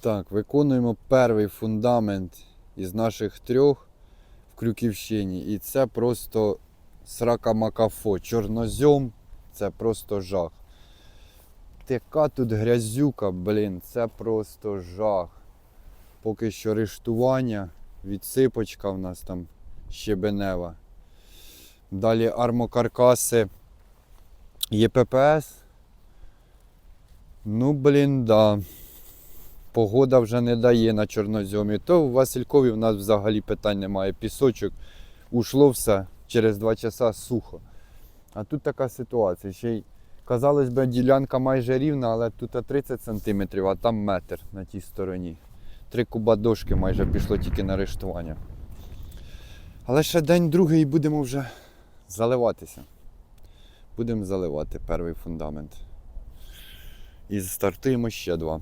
Так, виконуємо перший фундамент із наших трьох в Крюківщині. І це просто срака макафо. Чорнозьом це просто жах. Така тут грязюка, блін, це просто жах. Поки що рештування, відсипочка в нас там щебенева. Далі армокаркаси ЄППС. Ну, блін, да. Погода вже не дає на чорнозьомі. То в Василькові в нас взагалі питань немає. Пісочок ушло все через 2 часа сухо. А тут така ситуація. Ще й, казалось би, ділянка майже рівна, але тут 30 см, а там метр на тій стороні. Три куба дошки майже пішло тільки на рештування. Але ще день другий і будемо вже заливатися. Будемо заливати перший фундамент. І стартуємо ще два.